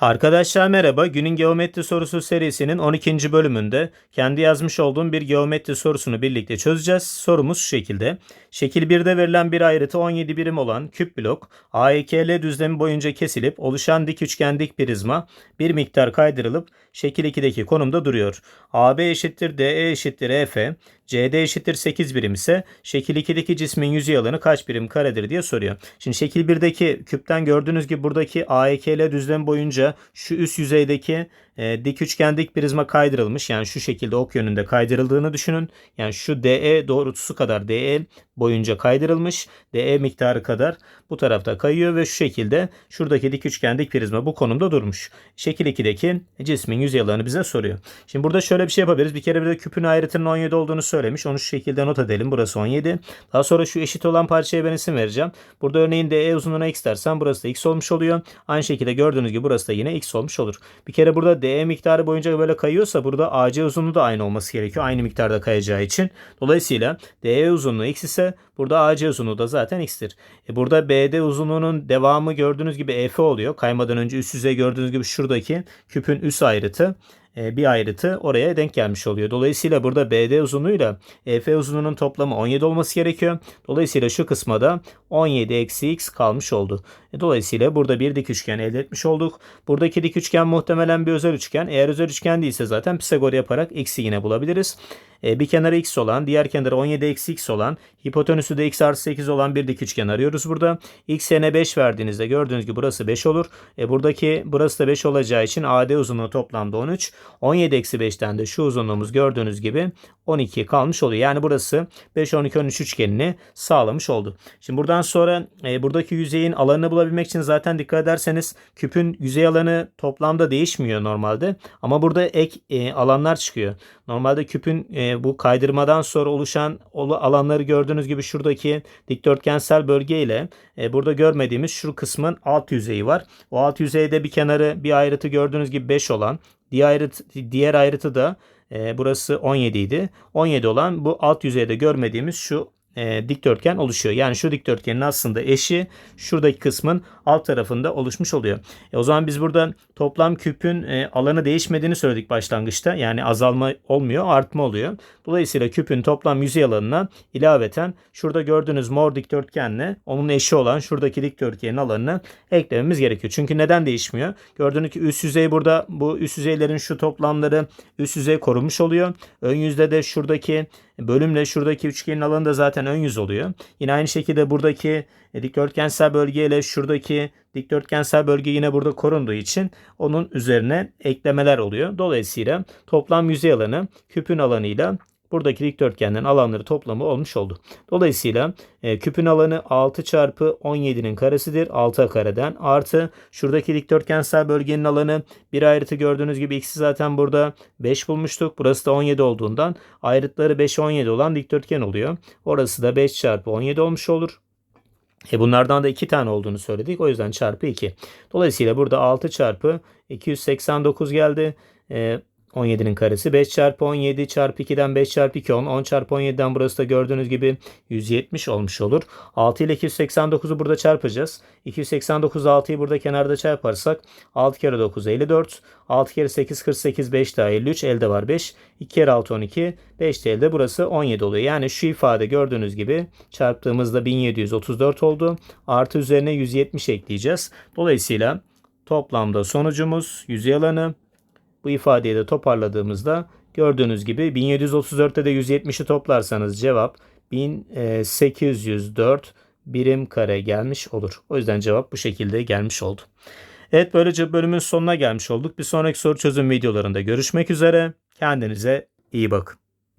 Arkadaşlar merhaba. Günün geometri sorusu serisinin 12. bölümünde kendi yazmış olduğum bir geometri sorusunu birlikte çözeceğiz. Sorumuz şu şekilde. Şekil 1'de verilen bir ayrıtı 17 birim olan küp blok AEKL düzlemi boyunca kesilip oluşan dik üçgen dik prizma bir miktar kaydırılıp şekil 2'deki konumda duruyor. AB eşittir DE eşittir EF, CD eşittir 8 birim ise şekil 2'deki cismin yüzey alanı kaç birim karedir diye soruyor. Şimdi şekil 1'deki küpten gördüğünüz gibi buradaki AEKL düzlem boyunca şu üst yüzeydeki e, dik üçgen dik prizma kaydırılmış. Yani şu şekilde ok yönünde kaydırıldığını düşünün. Yani şu DE doğrultusu kadar DE boyunca kaydırılmış. DE miktarı kadar bu tarafta kayıyor ve şu şekilde şuradaki dik üçgen dik prizma bu konumda durmuş. Şekil 2'deki cismin yüzey alanı bize soruyor. Şimdi burada şöyle bir şey yapabiliriz. Bir kere bir de küpün ayrıtının 17 olduğunu söylemiş. Onu şu şekilde not edelim. Burası 17. Daha sonra şu eşit olan parçaya ben isim vereceğim. Burada örneğin DE uzunluğuna x dersem burası da x olmuş oluyor. Aynı şekilde gördüğünüz gibi burası da yine x olmuş olur. Bir kere burada DE miktarı boyunca böyle kayıyorsa burada AC uzunluğu da aynı olması gerekiyor. Aynı miktarda kayacağı için. Dolayısıyla DE uzunluğu x ise burada AC uzunluğu da zaten x'tir. E burada BD uzunluğunun devamı gördüğünüz gibi EF oluyor. Kaymadan önce üst yüzey gördüğünüz gibi şuradaki küpün üst ayrıtı bir ayrıtı oraya denk gelmiş oluyor. Dolayısıyla burada BD uzunluğuyla EF uzunluğunun toplamı 17 olması gerekiyor. Dolayısıyla şu kısma da 17 eksi x kalmış oldu. E, Dolayısıyla burada bir dik üçgen elde etmiş olduk. Buradaki dik üçgen muhtemelen bir özel üçgen. Eğer özel üçgen değilse zaten Pisagor yaparak x'i yine bulabiliriz. E, bir kenarı x olan, diğer kenarı 17 eksi x olan, hipotenüsü de x artı 8 olan bir dik üçgen arıyoruz burada. x yerine 5 verdiğinizde gördüğünüz gibi burası 5 olur. E, buradaki burası da 5 olacağı için AD uzunluğu toplamda 13. 17 eksi 5'ten de şu uzunluğumuz gördüğünüz gibi 12 kalmış oluyor. Yani burası 5, 12, 13 üçgenini sağlamış oldu. Şimdi buradan sonra e, buradaki yüzeyin alanını bulabilmek için zaten dikkat ederseniz küpün yüzey alanı toplamda değişmiyor normalde. Ama burada ek e, alanlar çıkıyor. Normalde küpün e, bu kaydırmadan sonra oluşan alanları gördüğünüz gibi şuradaki dikdörtgensel bölge ile e, burada görmediğimiz şu kısmın alt yüzeyi var. O alt yüzeyde bir kenarı bir ayrıtı gördüğünüz gibi 5 olan diğer ayrıtı, diğer ayrıtı da e, burası 17 idi. 17 olan bu alt yüzeyde görmediğimiz şu e, dikdörtgen oluşuyor. Yani şu dikdörtgenin aslında eşi şuradaki kısmın alt tarafında oluşmuş oluyor. E, o zaman biz burada toplam küpün e, alanı değişmediğini söyledik başlangıçta. Yani azalma olmuyor, artma oluyor. Dolayısıyla küpün toplam yüzey alanına ilaveten şurada gördüğünüz mor dikdörtgenle onun eşi olan şuradaki dikdörtgenin alanını eklememiz gerekiyor. Çünkü neden değişmiyor? Gördüğünüz ki üst yüzey burada bu üst yüzeylerin şu toplamları üst yüzey korunmuş oluyor. Ön yüzde de şuradaki bölümle şuradaki üçgenin alanı da zaten ön yüz oluyor. Yine aynı şekilde buradaki dikdörtgensel bölge ile şuradaki dikdörtgensel bölge yine burada korunduğu için onun üzerine eklemeler oluyor. Dolayısıyla toplam yüzey alanı küpün alanıyla buradaki dikdörtgenlerin alanları toplamı olmuş oldu. Dolayısıyla e, küpün alanı 6 çarpı 17'nin karesidir. 6 kareden artı şuradaki dikdörtgensel bölgenin alanı bir ayrıtı gördüğünüz gibi x'i zaten burada 5 bulmuştuk. Burası da 17 olduğundan ayrıtları 5 17 olan dikdörtgen oluyor. Orası da 5 çarpı 17 olmuş olur. E bunlardan da 2 tane olduğunu söyledik. O yüzden çarpı 2. Dolayısıyla burada 6 çarpı 289 geldi. E, 17'nin karesi 5 çarpı 17 çarpı 2'den 5 çarpı 2 10. 10 çarpı 17'den burası da gördüğünüz gibi 170 olmuş olur. 6 ile 289'u burada çarpacağız. 289 6'yı burada kenarda çarparsak 6 kere 9 54. 6 kere 8 48 5 daha 53 elde var 5. 2 kere 6 12 5 de elde burası 17 oluyor. Yani şu ifade gördüğünüz gibi çarptığımızda 1734 oldu. Artı üzerine 170 ekleyeceğiz. Dolayısıyla toplamda sonucumuz yüzey alanı bu ifadeyi de toparladığımızda gördüğünüz gibi 1734'te de 170'i toplarsanız cevap 1804 birim kare gelmiş olur. O yüzden cevap bu şekilde gelmiş oldu. Evet böylece bölümün sonuna gelmiş olduk. Bir sonraki soru çözüm videolarında görüşmek üzere. Kendinize iyi bakın.